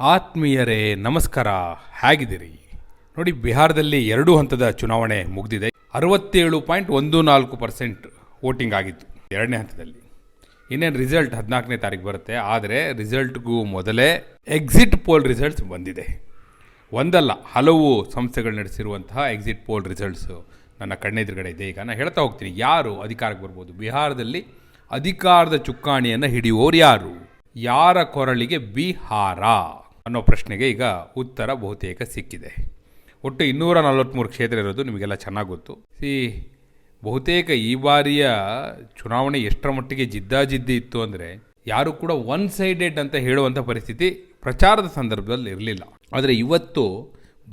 ಆತ್ಮೀಯರೇ, ನಮಸ್ಕಾರ. ಹೇಗಿದ್ದೀರಿ? ನೋಡಿ, ಬಿಹಾರದಲ್ಲಿ ಎರಡು ಹಂತದ ಚುನಾವಣೆ ಮುಗಿದಿದೆ. ಅರವತ್ತೇಳು ಪಾಯಿಂಟ್ ಒಂದು ನಾಲ್ಕು ಪರ್ಸೆಂಟ್ ವೋಟಿಂಗ್ ಆಗಿತ್ತು ಎರಡನೇ ಹಂತದಲ್ಲಿ. ಇನ್ನೇನು ರಿಸಲ್ಟ್ ಹದಿನಾಲ್ಕನೇ ತಾರೀಕು ಬರುತ್ತೆ, ಆದರೆ ರಿಸಲ್ಟ್ಗೂ ಮೊದಲೇ ಎಕ್ಸಿಟ್ ಪೋಲ್ ರಿಸಲ್ಟ್ಸ್ ಬಂದಿದೆ. ಒಂದಲ್ಲ, ಹಲವು ಸಂಸ್ಥೆಗಳು ನಡೆಸಿರುವಂತಹ ಎಕ್ಸಿಟ್ ಪೋಲ್ ರಿಸಲ್ಟ್ಸು ನನ್ನ ಕಣ್ಣೆದುರುಗಡೆ ಇದೆ. ಈಗ ನಾನು ಹೇಳ್ತಾ ಹೋಗ್ತೀನಿ, ಯಾರು ಅಧಿಕಾರಕ್ಕೆ ಬರ್ಬೋದು? ಬಿಹಾರದಲ್ಲಿ ಅಧಿಕಾರದ ಚುಕ್ಕಾಣಿಯನ್ನು ಹಿಡಿಯುವವರು ಯಾರು? ಯಾರ ಕೊರಳಿಗೆ ಬಿಹಾರ? ಅನ್ನೋ ಪ್ರಶ್ನೆಗೆ ಈಗ ಉತ್ತರ ಬಹುತೇಕ ಸಿಕ್ಕಿದೆ. ಒಟ್ಟು ಇನ್ನೂರ ನಲವತ್ತ್ಮೂರು ಕ್ಷೇತ್ರ ಇರೋದು ನಿಮಗೆಲ್ಲ ಚೆನ್ನಾಗಿ ಗೊತ್ತು. ಸಿ, ಬಹುತೇಕ ಈ ಬಾರಿಯ ಚುನಾವಣೆ ಎಷ್ಟರ ಮಟ್ಟಿಗೆ ಜಿದ್ದಾಜಿದ್ದಿ ಇತ್ತು ಅಂದರೆ ಯಾರು ಕೂಡ ಒನ್ ಸೈಡೆಡ್ ಅಂತ ಹೇಳುವಂಥ ಪರಿಸ್ಥಿತಿ ಪ್ರಚಾರದ ಸಂದರ್ಭದಲ್ಲಿ ಇರಲಿಲ್ಲ. ಆದರೆ ಇವತ್ತು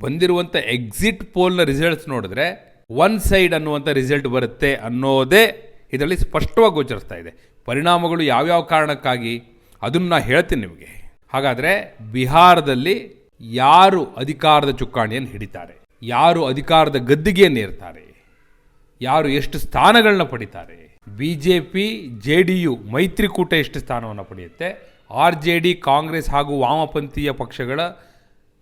ಬಂದಿರುವಂಥ ಎಕ್ಸಿಟ್ ಪೋಲ್ನ ರಿಸಲ್ಟ್ಸ್ ನೋಡಿದ್ರೆ ಒನ್ ಸೈಡ್ ಅನ್ನುವಂಥ ರಿಸಲ್ಟ್ ಬರುತ್ತೆ ಅನ್ನೋದೇ ಇದರಲ್ಲಿ ಸ್ಪಷ್ಟವಾಗಿ ಗೋಚರಿಸ್ತಾ ಇದೆ. ಪರಿಣಾಮಗಳು ಯಾವ್ಯಾವ ಕಾರಣಕ್ಕಾಗಿ? ಅದನ್ನು ನಾನು ಹೇಳ್ತೀನಿ ನಿಮಗೆ. ಹಾಗಾದರೆ ಬಿಹಾರದಲ್ಲಿ ಯಾರು ಅಧಿಕಾರದ ಚುಕ್ಕಾಣಿಯನ್ನು ಹಿಡಿತಾರೆ? ಯಾರು ಅಧಿಕಾರದ ಗದ್ದಿಗೆಯನ್ನು ಇರ್ತಾರೆ ಯಾರು ಎಷ್ಟು ಸ್ಥಾನಗಳನ್ನ ಪಡಿತಾರೆ? B J P J D U ಮೈತ್ರಿಕೂಟ ಎಷ್ಟು ಸ್ಥಾನವನ್ನು ಪಡೆಯುತ್ತೆ? ಆರ್ ಜೆ ಡಿ, ಕಾಂಗ್ರೆಸ್ ಹಾಗೂ ವಾಮಪಂಥೀಯ ಪಕ್ಷಗಳ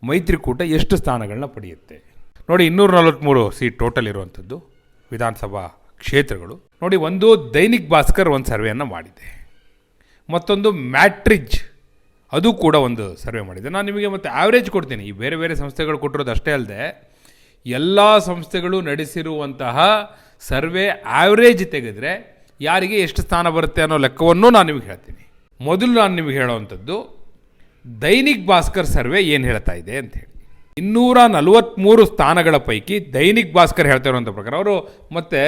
ಮೈತ್ರಿಕೂಟ ಎಷ್ಟು ಸ್ಥಾನಗಳನ್ನ ಪಡೆಯುತ್ತೆ? ನೋಡಿ ಇನ್ನೂರ ನಲವತ್ತ್ಮೂರು ಸೀಟ್ ಟೋಟಲ್ ಇರುವಂಥದ್ದು ವಿಧಾನಸಭಾ ಕ್ಷೇತ್ರಗಳು. ನೋಡಿ, ಒಂದು ದೈನಿಕ್ ಭಾಸ್ಕರ್ ಒಂದು ಸರ್ವೆಯನ್ನು ಮಾಡಿದೆ. ಮತ್ತೊಂದು ಮ್ಯಾಟ್ರಿಜ್ ಅದು ಕೂಡ ಒಂದು ಸರ್ವೆ ಮಾಡಿದೆ. ನಾನು ನಿಮಗೆ ಮತ್ತೆ ಆವ್ರೇಜ್ ಕೊಡ್ತೀನಿ. ಈ ಬೇರೆ ಬೇರೆ ಸಂಸ್ಥೆಗಳು ಕೊಟ್ಟಿರೋದು ಅಷ್ಟೇ ಅಲ್ಲದೆ ಎಲ್ಲ ಸಂಸ್ಥೆಗಳು ನಡೆಸಿರುವಂತಹ ಸರ್ವೆ ಆವ್ರೇಜ್ ತೆಗೆದರೆ ಯಾರಿಗೆ ಎಷ್ಟು ಸ್ಥಾನ ಬರುತ್ತೆ ಅನ್ನೋ ಲೆಕ್ಕವನ್ನು ನಾನು ನಿಮಗೆ ಹೇಳ್ತೀನಿ. ಮೊದಲು ನಾನು ನಿಮಗೆ ಹೇಳೋವಂಥದ್ದು, ದೈನಿಕ್ ಭಾಸ್ಕರ್ ಸರ್ವೆ ಏನು ಹೇಳ್ತಾ ಇದೆ ಅಂತ ಹೇಳಿ. ಇನ್ನೂರ ನಲವತ್ತ್ಮೂರು ಸ್ಥಾನಗಳ ಪೈಕಿ ದೈನಿಕ್ ಭಾಸ್ಕರ್ ಹೇಳ್ತಾ ಇರುವಂಥ ಪ್ರಕಾರ, ಅವರು ಮತ್ತೆ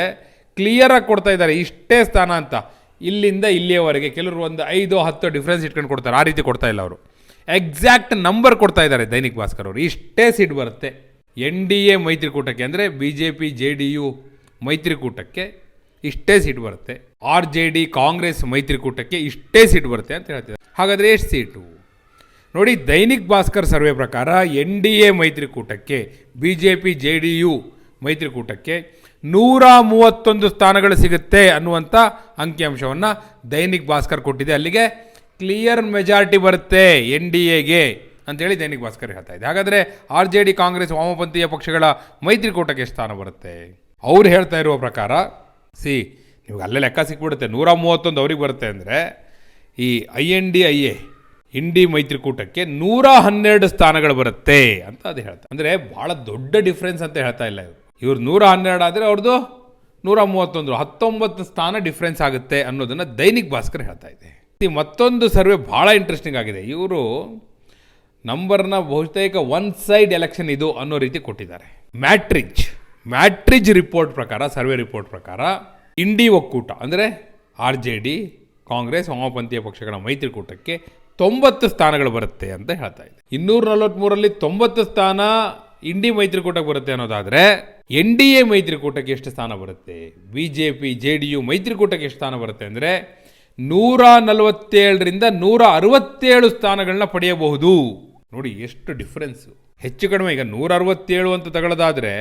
ಕ್ಲಿಯರಾಗಿ ಕೊಡ್ತಾ ಇದ್ದಾರೆ, ಇಷ್ಟೇ ಸ್ಥಾನ ಅಂತ. ಇಲ್ಲಿಂದ ಇಲ್ಲಿಯವರೆಗೆ ಕೆಲವರು ಒಂದು ಐದು, ಹತ್ತು ಡಿಫ್ರೆನ್ಸ್ ಇಟ್ಕೊಂಡು ಕೊಡ್ತಾರೆ. ಆ ರೀತಿ ಕೊಡ್ತಾ ಇಲ್ಲ ಅವರು. ಎಕ್ಸಾಕ್ಟ್ ನಂಬರ್ ಕೊಡ್ತಾ ಇದ್ದಾರೆ ದೈನಿಕ್ ಭಾಸ್ಕರ್ ಅವರು. ಇಷ್ಟೇ ಸೀಟ್ ಬರುತ್ತೆ. ಎನ್ ಡಿ ಎ ಮೈತ್ರಿಕೂಟಕ್ಕೆ ಅಂದರೆ B J P J D U ಮೈತ್ರಿಕೂಟಕ್ಕೆ ಇಷ್ಟೇ ಸೀಟ್ ಬರುತ್ತೆ. ಆರ್ ಜೆ ಡಿ ಕಾಂಗ್ರೆಸ್ ಮೈತ್ರಿಕೂಟಕ್ಕೆ ಇಷ್ಟೇ ಸೀಟ್ ಬರುತ್ತೆ ಅಂತ ಹೇಳ್ತಿದ್ದಾರೆ. ಹಾಗಾದರೆ ಎಷ್ಟು ಸೀಟು ನೋಡಿ, ದೈನಿಕ್ ಭಾಸ್ಕರ್ ಸರ್ವೆ ಪ್ರಕಾರ N D A ಮೈತ್ರಿಕೂಟಕ್ಕೆ B J P J D U ಮೈತ್ರಿಕೂಟಕ್ಕೆ ನೂರ ಮೂವತ್ತೊಂದು ಸ್ಥಾನಗಳು ಸಿಗುತ್ತೆ ಅನ್ನುವಂಥ ಅಂಕಿಅಂಶವನ್ನು ದೈನಿಕ್ ಭಾಸ್ಕರ್ ಕೊಟ್ಟಿದೆ. ಅಲ್ಲಿಗೆ ಕ್ಲಿಯರ್ ಮೆಜಾರಿಟಿ ಬರುತ್ತೆ ಎನ್ ಡಿ ಎಗೆ ಅಂತೇಳಿ ದೈನಿಕ್ ಭಾಸ್ಕರ್ ಹೇಳ್ತಾ ಇದೆ ಹಾಗಾದರೆ ಆರ್ ಜೆ ಡಿ ಕಾಂಗ್ರೆಸ್ ವಾಮಪಂಥೀಯ ಪಕ್ಷಗಳ ಮೈತ್ರಿಕೂಟಕ್ಕೆ ಸ್ಥಾನ ಬರುತ್ತೆ. ಅವ್ರು ಹೇಳ್ತಾ ಇರುವ ಪ್ರಕಾರ, ಸಿ, ನಿಮ್ಗೆ ಅಲ್ಲೇ ಲೆಕ್ಕ ಸಿಕ್ಬಿಡುತ್ತೆ. ನೂರ ಮೂವತ್ತೊಂದು ಅವ್ರಿಗೆ ಬರುತ್ತೆ ಅಂದರೆ ಈ I N D I A INDI ಮೈತ್ರಿಕೂಟಕ್ಕೆ ನೂರ ಹನ್ನೆರಡು ಸ್ಥಾನಗಳು ಬರುತ್ತೆ ಅಂತ ಅದು ಹೇಳ್ತಾರೆ ಅಂದರೆ ಭಾಳ ದೊಡ್ಡ ಡಿಫ್ರೆನ್ಸ್ ಅಂತ ಹೇಳ್ತಾ ಇಲ್ಲ ಇವರು. ಇವ್ರು ನೂರ ಹನ್ನೆರಡು ಆದರೆ ಅವ್ರದ್ದು ನೂರ ಮೂವತ್ತೊಂದು, ಹತ್ತೊಂಬತ್ತು ಸ್ಥಾನ ಡಿಫ್ರೆನ್ಸ್ ಆಗುತ್ತೆ ಅನ್ನೋದನ್ನು ದೈನಿಕ್ ಭಾಸ್ಕರ್ ಹೇಳ್ತಾ ಇದೆ ಈ ಮತ್ತೊಂದು ಸರ್ವೆ ಭಾಳ ಇಂಟ್ರೆಸ್ಟಿಂಗ್ ಆಗಿದೆ. ಇವರು ನಂಬರ್ನ ಬಹುತೇಕ ಒನ್ ಸೈಡ್ ಎಲೆಕ್ಷನ್ ಇದು ಅನ್ನೋ ರೀತಿ ಕೊಟ್ಟಿದ್ದಾರೆ. ಮ್ಯಾಟ್ರಿಜ್ ಮ್ಯಾಟ್ರಿಜ್ ರಿಪೋರ್ಟ್ ಪ್ರಕಾರ, ಸರ್ವೆ ರಿಪೋರ್ಟ್ ಪ್ರಕಾರ ಇಂಡಿ ಒಕ್ಕೂಟ, ಅಂದರೆ ಆರ್ ಜೆ ಡಿ ಕಾಂಗ್ರೆಸ್ ವಾಮಪಂಥೀಯ ಪಕ್ಷಗಳ ಮೈತ್ರಿಕೂಟಕ್ಕೆ ತೊಂಬತ್ತು ಸ್ಥಾನಗಳು ಬರುತ್ತೆ ಅಂತ ಹೇಳ್ತಾ ಇದೆ ಇನ್ನೂರ ನಲವತ್ತ್ಮೂರಲ್ಲಿ ತೊಂಬತ್ತು ಸ್ಥಾನ ಇಂಡಿ ಮೈತ್ರಿಕೂಟಕ್ಕೆ ಬರುತ್ತೆ ಅನ್ನೋದಾದರೆ ಎನ್ ಡಿ ಎ ಮೈತ್ರಿಕೂಟಕ್ಕೆ ಎಷ್ಟು ಸ್ಥಾನ ಬರುತ್ತೆ? B J P, J D U ಮೈತ್ರಿಕೂಟಕ್ಕೆ ಎಷ್ಟು ಸ್ಥಾನ ಬರುತ್ತೆ ಅಂದರೆ ನೂರ ನಲವತ್ತೇಳರಿಂದ ನೂರ ಅರವತ್ತೇಳು ಸ್ಥಾನಗಳನ್ನ ಪಡೆಯಬಹುದು. ನೋಡಿ, ಎಷ್ಟು ಡಿಫ್ರೆನ್ಸು ಹೆಚ್ಚು ಕಡಿಮೆ, ಈಗ ನೂರ ಅರವತ್ತೇಳು ಅಂತ ತಗೊಳ್ಳೋದಾದರೆ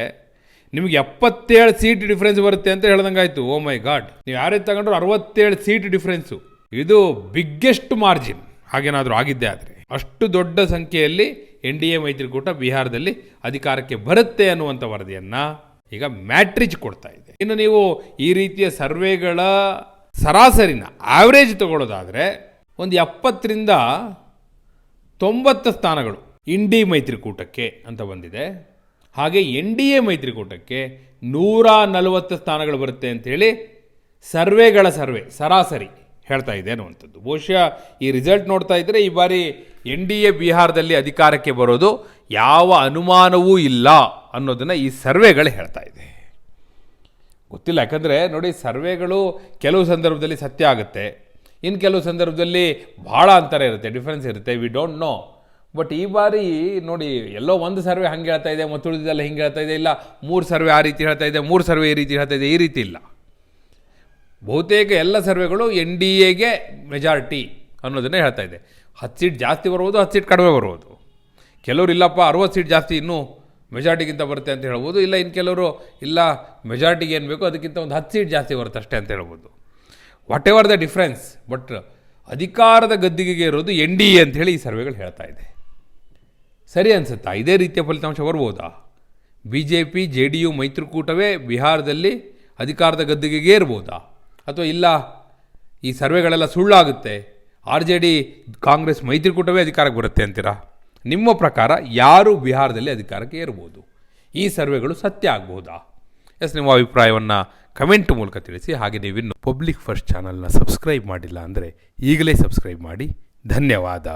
ನಿಮಗೆ ಎಪ್ಪತ್ತೇಳು ಸೀಟ್ ಡಿಫ್ರೆನ್ಸ್ ಬರುತ್ತೆ ಅಂತ ಹೇಳ್ದಂಗಾಯ್ತು. ಓ ಮೈ ಗಾಡ್ ನೀವು ಯಾರೇ ತಗೊಂಡ್ರು ಅರವತ್ತೇಳು ಸೀಟ್ ಡಿಫ್ರೆನ್ಸು ಇದು ಬಿಗ್ಗೆಸ್ಟ್ ಮಾರ್ಜಿನ್ ಹಾಗೇನಾದರೂ ಆಗಿದ್ದೇ ಆದರೆ. ಅಷ್ಟು ದೊಡ್ಡ ಸಂಖ್ಯೆಯಲ್ಲಿ ಎನ್ ಡಿ ಎ ಮೈತ್ರಿಕೂಟ ಬಿಹಾರದಲ್ಲಿ ಅಧಿಕಾರಕ್ಕೆ ಬರುತ್ತೆ ಅನ್ನುವಂಥ ವರದಿಯನ್ನು ಈಗ ಮ್ಯಾಟ್ರಿಜ್ ಕೊಡ್ತಾ ಇದೆ. ಇನ್ನು ನೀವು ಈ ರೀತಿಯ ಸರ್ವೆಗಳ ಸರಾಸರಿನ ಆವರೇಜ್ ತಗೊಳ್ಳೋದಾದರೆ ಒಂದು ಎಪ್ಪತ್ತರಿಂದ ತೊಂಬತ್ತು ಸ್ಥಾನಗಳು ಇಂಡಿ ಮೈತ್ರಿಕೂಟಕ್ಕೆ ಅಂತ ಬಂದಿದೆ. ಹಾಗೆ ಎನ್ ಡಿ ಎ ಮೈತ್ರಿಕೂಟಕ್ಕೆ ನೂರ ನಲವತ್ತು ಸ್ಥಾನಗಳು ಬರುತ್ತೆ ಅಂಥೇಳಿ ಸರ್ವೆಗಳ ಸರ್ವೆ ಸರಾಸರಿ ಹೇಳ್ತಾ ಇದೆ ಅನ್ನುವಂಥದ್ದು. ಬಹುಶಃ ಈ ರಿಸಲ್ಟ್ ನೋಡ್ತಾ ಇದ್ದರೆ ಈ ಬಾರಿ ಎನ್ ಡಿ ಎ ಬಿಹಾರದಲ್ಲಿ ಅಧಿಕಾರಕ್ಕೆ ಬರೋದು ಯಾವ ಅನುಮಾನವೂ ಇಲ್ಲ ಅನ್ನೋದನ್ನು ಈ ಸರ್ವೆಗಳು ಹೇಳ್ತಾ ಇದೆ. ಗೊತ್ತಿಲ್ಲ, ಯಾಕಂದರೆ ನೋಡಿ ಸರ್ವೆಗಳು ಕೆಲವು ಸಂದರ್ಭದಲ್ಲಿ ಸತ್ಯ ಆಗುತ್ತೆ ಇನ್ನು ಕೆಲವು ಸಂದರ್ಭದಲ್ಲಿ ಭಾಳ ಅಂತರ ಇರುತ್ತೆ ಡಿಫ್ರೆನ್ಸ್ ಇರುತ್ತೆ ವಿ ಡೋಂಟ್ ನೋ ಬಟ್ ಈ ಬಾರಿ ನೋಡಿ ಎಲ್ಲೋ ಒಂದು ಸರ್ವೆ ಹಂಗೆ ಹೇಳ್ತಾ ಇದೆ ಮತ್ತು ಉಳಿದಿದ್ದೆಲ್ಲ ಹಿಂಗೆ ಹೇಳ್ತಾ ಇದೆ, ಇಲ್ಲ ಮೂರು ಸರ್ವೆ ಆ ರೀತಿ ಹೇಳ್ತಾ ಇದೆ, ಮೂರು ಸರ್ವೆ ಈ ರೀತಿ ಹೇಳ್ತಾ ಇದೆ, ಈ ರೀತಿ ಇಲ್ಲ. ಬಹುತೇಕ ಎಲ್ಲ ಸರ್ವೆಗಳು ಎನ್ ಡಿ ಎಗೆ ಮೆಜಾರಿಟಿ ಅನ್ನೋದನ್ನೇ ಹೇಳ್ತಾ ಇದೆ. ಹತ್ತು ಸೀಟ್ ಜಾಸ್ತಿ ಬರ್ಬೋದು ಹತ್ತು ಸೀಟ್ ಕಡಿಮೆ ಬರ್ಬೋದು ಕೆಲವರು ಇಲ್ಲಪ್ಪ, ಅರವತ್ತು ಸೀಟ್ ಜಾಸ್ತಿ ಇನ್ನೂ ಮೆಜಾರಿಟಿಗಿಂತ ಬರುತ್ತೆ ಅಂತ ಹೇಳ್ಬೋದು. ಇಲ್ಲ ಇನ್ನು ಕೆಲವರು ಇಲ್ಲ ಮೆಜಾರಿಟಿಗೆ ಏನು ಬೇಕೋ ಅದಕ್ಕಿಂತ ಒಂದು ಹತ್ತು ಸೀಟ್ ಜಾಸ್ತಿ ಬರುತ್ತೆ ಅಷ್ಟೇ ಅಂತ ಹೇಳ್ಬೋದು. Whatever the difference but ಅಧಿಕಾರದ ಗದ್ದಿಗೆಗೆ ಇರೋದು ಎನ್ ಡಿ ಎ ಅಂಥೇಳಿ ಈ ಸರ್ವೆಗಳು ಹೇಳ್ತಾ ಇದೆ. ಸರಿ ಅನಿಸುತ್ತಾ? ಇದೇ ರೀತಿಯ ಫಲಿತಾಂಶ ಬರ್ಬೋದಾ? B J P J D U, ಮೈತ್ರಿಕೂಟವೇ ಬಿಹಾರದಲ್ಲಿ ಅಧಿಕಾರದ ಗದ್ದಿಗೆಗೆ ಇರ್ಬೋದಾ? ಅಥವಾ ಇಲ್ಲ, ಈ ಸರ್ವೆಗಳೆಲ್ಲ ಸುಳ್ಳಾಗುತ್ತೆ? ಆರ್ ಜೆ ಡಿ ಕಾಂಗ್ರೆಸ್ ಮೈತ್ರಿಕೂಟವೇ ಅಧಿಕಾರಕ್ಕೆ ಬರುತ್ತೆ ಅಂತೀರಾ? ನಿಮ್ಮ ಪ್ರಕಾರ ಯಾರು ಬಿಹಾರದಲ್ಲಿ ಅಧಿಕಾರಕ್ಕೆ ಏರ್ಬೋದು? ಈ ಸರ್ವೆಗಳು ಸತ್ಯ ಆಗ್ಬೋದಾ? ಎಸ್, ನಿಮ್ಮ ಅಭಿಪ್ರಾಯವನ್ನು ಕಮೆಂಟ್ ಮೂಲಕ ತಿಳಿಸಿ. ಹಾಗೆ ನೀವಿನ್ನು ಪಬ್ಲಿಕ್ ಫಸ್ಟ್ ಚಾನಲ್ನ ಸಬ್ಸ್ಕ್ರೈಬ್ ಮಾಡಿಲ್ಲ ಅಂದರೆ ಈಗಲೇ ಸಬ್ಸ್ಕ್ರೈಬ್ ಮಾಡಿ. ಧನ್ಯವಾದ.